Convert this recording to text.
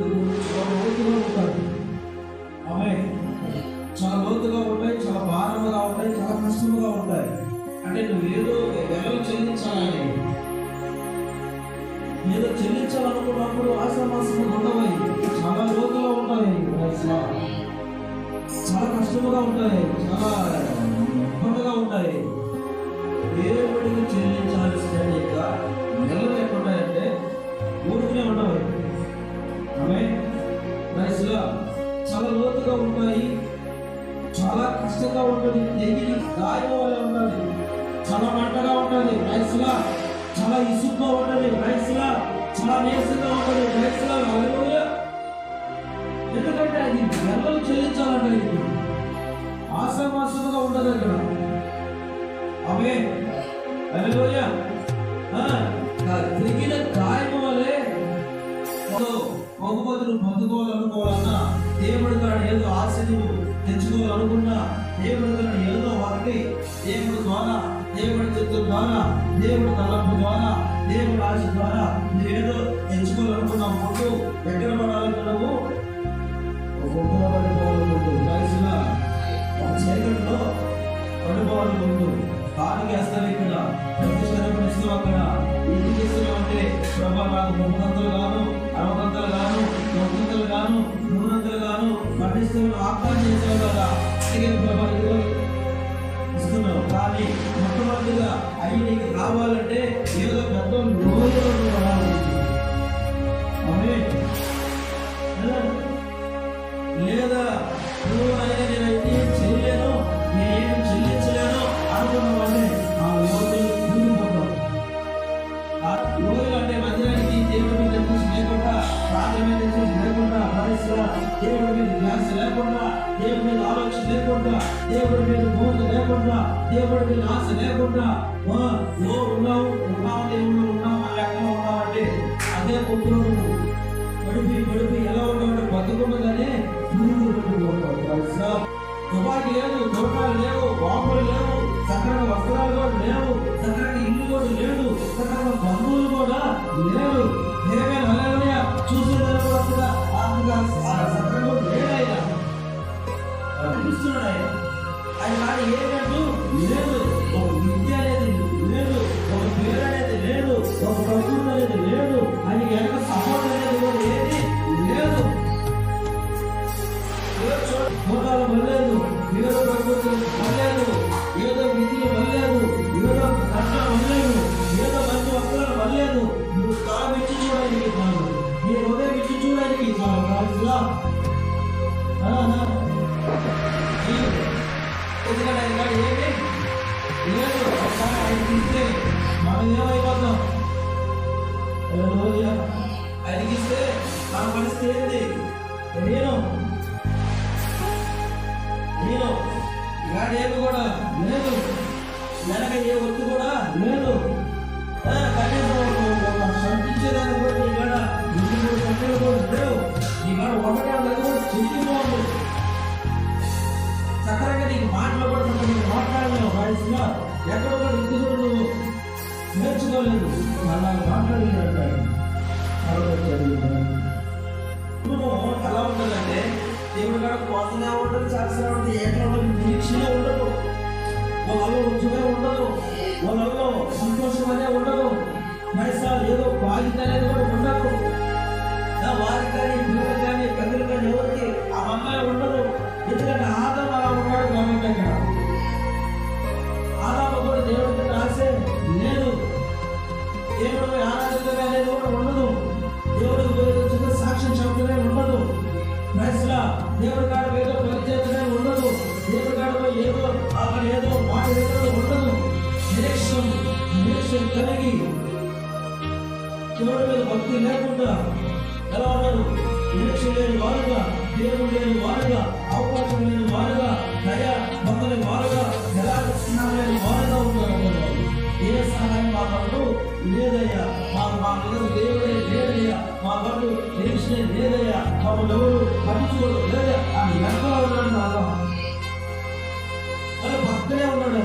చాలా లోతుగా ఉంటాయి ఆమె చాలా లోతుగా ఉంటాయి చాలా భారముగా ఉంటాయి చాలా కష్టముగా ఉంటాయి అంటే నువ్వు ఏదో వెలలు చెల్లించాలని ఏదో చెల్లించాలనుకున్నప్పుడు ఆశామాసము ఉండవై చాలా లోతుగా ఉంటాయి చాలా కష్టముగా ఉంటాయి చాలా ఇబ్బందిగా ఉంటాయి దేవుడికి చెల్లించాల్సిన యొక్క ఉంటుంది. నెగిలి గాయం ఉంటుంది. ఉండాలి చాలా మంటగా ఉంటుంది. రైస్గా చాలా ఇసుగ్గా ఉంటుంది. రైస్గా చాలా నీరసంగా ఉంటుంది. రైస్గా హల్లెలూయా. ఎందుకంటే అది నెలలు చెల్లించాలంటే ఆశామాసంగా ఆశామాసముగా ఉండదు అక్కడ. అవే హల్లెలూయా. ఆ, తెగిన గాయము వలె బహుమతులు పొందుకోవాలనుకోవాలన్నా దేవుడు కాడు ఏదో ఆశను తెచ్చుకోవాలనుకున్నా దేవుడు కాడు ఏదో ఒకటి. దేవుడు ద్వారా దేవుడి చిత్తం ద్వారా దేవుడి తలంపు ద్వారా దేవుడి ఆశ ద్వారా నువ్వు ఏదో తెచ్చుకోవాలనుకున్నా ముందు ఎక్కడ పడాలనుకున్నావు ఒక గుంపులో కలిసిన ఒక చీకటిలో పడిపోవాలనుకుంటూ కాలు వేస్తావు ఇక్కడ. ప్రతిష్టం ఇస్తావు అక్కడ. ఇంటికి ఇస్తున్నావు అంటే ప్రభా నాకు ముప్పదంతలు గాను అరవదంతలు గాను తొమ్మిదంతలు గాను మూడంతలు గాను పట్టిస్తున్న ఆహ్వానం చేసావు కదా. అందుకే ప్రభా ఇదిగో ఇస్తున్నావు. కానీ మొట్టమొదటిగా అవి నీకు రావాలంటే ఏదో పెద్ద రోజులు దేవుడి మీద ధ్యాస లేకుండా దేవుడి మీద ఆలోచన లేకుండా దేవుడి మీద బోధ లేకుండా దేవుడి మీద ఆశ లేకుండా ఓ ఉన్నావు ఉన్నావు దేవుడు ఉన్నావు ఒకసారి ఆయన తీస్తే మనం ఏమైపోతాం హల్లెలూయా. మన పరిస్థితి ఏంటి? నేను. నేను. ఇలాంటి ఏమి కూడా లేదు. వెనక ఏ ఒత్తు కూడా లేదు. కనీసం సొంత నేర్చుకోలేదు అలా మాట్లాడినట్టు ఎలా ఉంటుందంటే దేవుడు కాడ కోసమే ఉండదు చేస్తూనే ఉంటుంది ఎట్లా ఉండదు నిరీక్షణ ఉండదు వాళ్ళలో రుచిగా ఉండదు వాళ్ళలో సంతోషం అనేది ఉండదు విషయం కలిగి దేవుడి మీద భక్తి లేకుండా ఎలా ఉన్నారు నిరీక్షణ లేని వారుగా దేవుడు లేని వారుగా అవకాశం లేని వారుగా దయ భక్తుల వారుగా ఎలా స్నానం లేని వారుగా ఉన్నారు. ఏ సహాయం మా పట్ల లేదయ్యా. మా మా మీద దేవుడే లేదయ్యా. మా పట్టు నిరీక్షణ లేదయ్యా. మమ్మల్ని ఎవరు పట్టించుకోవడం లేదా అని ఎక్కడ ఉన్నాడు నాలో మరి భక్తులే ఉన్నాడు